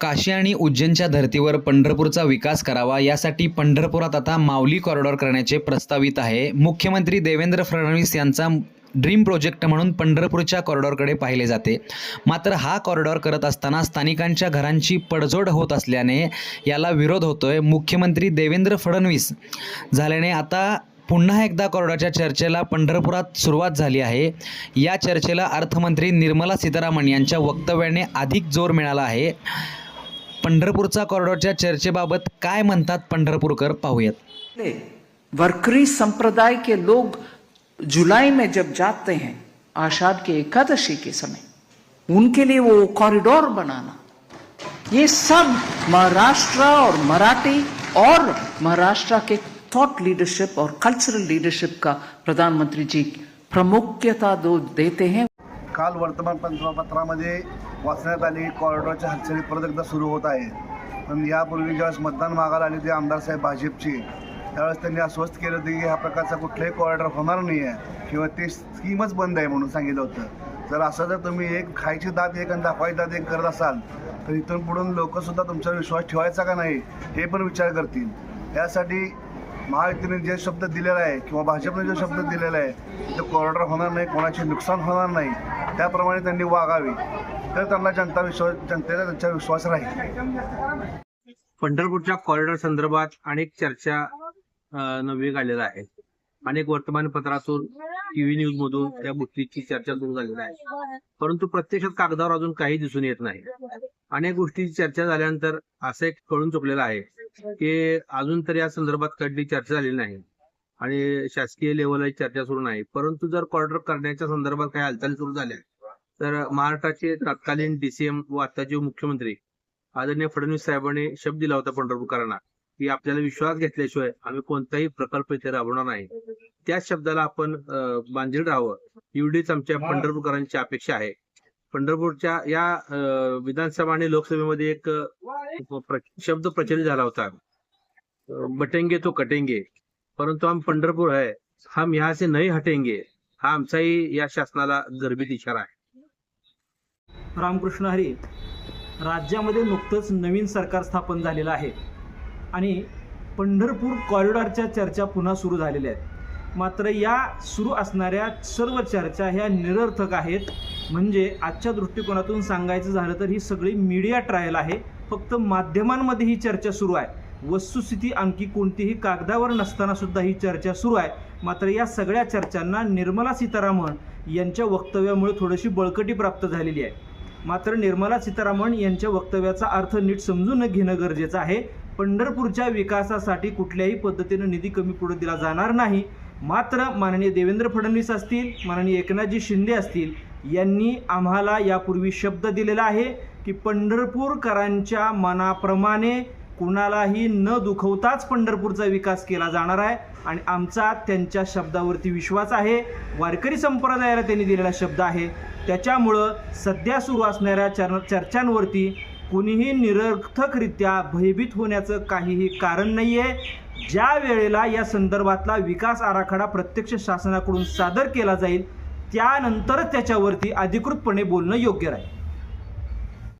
काशी आणि उज्जैनच्या धर्तीवर पंढरपूरचा विकास करावा यासाठी पंढरपुरात आता माऊली कॉरिडॉर करण्याचे प्रस्तावित आहे. मुख्यमंत्री देवेंद्र फडणवीस यांचा ड्रीम प्रोजेक्ट म्हणून पंढरपूरच्या कॉरिडॉरकडे पाहिले जाते. मात्र हा कॉरिडॉर करत असताना स्थानिकांच्या घरांची पडझोड होत असल्याने याला विरोध होतोय. मुख्यमंत्री देवेंद्र फडणवीस झाल्याने आता पुन्हा एकदा कॉरिडॉरच्या चर्चेला पंढरपुरात सुरुवात झाली आहे. या चर्चेला अर्थमंत्री निर्मला सीतारामन यांच्या वक्तव्याने अधिक जोर मिळाला आहे. पंढरपूरचा कॉरिडॉरच्या चर्चेबाबत काय म्हणतात पंढरपूरकर? पाहूयात. वर्करी संप्रदाय के लोग जुलाई में जब जाते हैं आषाढ़ के एकादशी के समय उनके लिए वो कॉरिडोर बनाना। ये सब महाराष्ट्र और मराठी और महाराष्ट्र के थॉट लीडरशिप और कल्चरल लीडरशिप का प्रधानमंत्री जी प्रमुख्यता दो देते हैं। काल वर्तमानपत्रामध्ये वाचण्यात आली कॉरिडॉरच्या हालचाली परत एकदा सुरू होत आहे. पण यापूर्वी ज्यावेळेस मतदान मागायला आले ते आमदार साहेब भाजपचे त्यावेळेस त्यांनी आश्वस्त केलं होतं की ह्या प्रकारचा कुठलाही कॉरिडॉर होणार नाही आहे किंवा ते स्कीमच बंद आहे म्हणून सांगितलं होतं. जर असं जर तुम्ही एक खायची दात एक आणि दाखवायची दात एक करत असाल तर इथून पुढून लोकसुद्धा तुमच्यावर विश्वास ठेवायचा का नाही हे पण विचार करतील. त्यासाठी महायुतीने जे शब्द दिलेला आहे किंवा भाजपने जो शब्द दिलेला आहे तो कॉरिडॉर होणार नाही कोणाचे नुकसान होणार नाही त्याप्रमाणे त्यांनी वागावे. तर त्यांना जनता विश्वास जनतेचा त्यांच्यावर विश्वास राहील. पंढरपूरच्या कॉरिडॉर संदर्भात अनेक चर्चा नवी नव्हे आलेल्या आहेत. अनेक वर्तमानपत्रातून टीव्ही न्यूज मधून त्या गोष्टीची चर्चा सुरू झालेली आहे. परंतु प्रत्यक्षात कागदावर अजून काही दिसून येत नाही. अनेक गोष्टीची चर्चा झाल्यानंतर असं एक कळून चुकलेलं आहे की अजून तर या संदर्भात कडली चर्चा झालेली नाही आणि शासकीय लेवलला चर्चा सुरू नाही. परंतु जर कॉरिडॉर करण्याच्या संदर्भात काही हालचाली सुरू झाल्या तर महाराष्ट्राचे तत्कालीन डीसीएम व आताचे मुख्यमंत्री आदरणीय फडणवीस साहेबांनी शब्द दिला होता पंढरपूरकरांना की आपल्याला विश्वास घेतल्याशिवाय आम्ही कोणताही प्रकल्प इथे राबवणार नाही. त्याच शब्दाला आपण बांधील राहावं. एवढीच आमच्या पंढरपूरकरांची अपेक्षा आहे. पंढरपूरच्या या विधानसभा आणि लोकसभेमध्ये एक शब्द प्रचलित झाला होता. बटेंगे तो कटेंगे. परंतु हम पंढरपूर है हम यहाँ से नहीं हटेंगे. हा आमचाही या शासनाला गर्भित इशारा आहे. रामकृष्ण हरी राज्यामध्ये नुकतंच नवीन सरकार स्थापन झालेलं आहे. आणि पंढरपूर कॉरिडॉरच्या चर्चा पुन्हा सुरू झालेल्या आहेत. मात्र या सुरू असणाऱ्या सर्व चर्चा ह्या निरर्थक आहेत. म्हणजे आजच्या दृष्टिकोनातून सांगायचं झालं तर ही सगळी मीडिया ट्रायल आहे. फक्त माध्यमांमध्ये ही चर्चा सुरू आहे. वस्तुस्थिती आणखी कोणतीही कागदावर नसताना सुद्धा ही चर्चा सुरू आहे. मात्र या सगळ्या चर्चांना निर्मला सीतारामन यांच्या वक्तव्यामुळे थोडीशी बळकटी प्राप्त झालेली आहे. मात्र निर्मला सीतारामन यांच्या वक्तव्याचा अर्थ नीट समजून घेणं गरजेचं आहे. पंढरपूरच्या विकासासाठी कुठल्याही पद्धतीनं निधी कमी पुढे दिला जाणार नाही. मात्र माननीय देवेंद्र फडणवीस असतील माननीय एकनाथजी शिंदे असतील यांनी आम्हाला यापूर्वी शब्द दिलेला आहे की पंढरपूरकरांच्या मनाप्रमाणे कुणालाही न दुखवताच पंढरपूरचा विकास केला जाणार आहे. आणि आमचा त्यांच्या शब्दावरती विश्वास आहे. वारकरी संप्रदायाला त्यांनी दिलेला शब्द आहे. त्याच्यामुळं सध्या सुरू असणाऱ्या चर चर्चांवरती कुणीही निरर्थकरित्या भयभीत होण्याचं काहीही कारण नाही आहे ज्या वेळेला या संदर्भातला विकास आराखडा प्रत्यक्ष शासनाकडून सादर केला जाईल त्यानंतरच त्याच्यावरती अधिकृतपणे बोलणं योग्य राहील.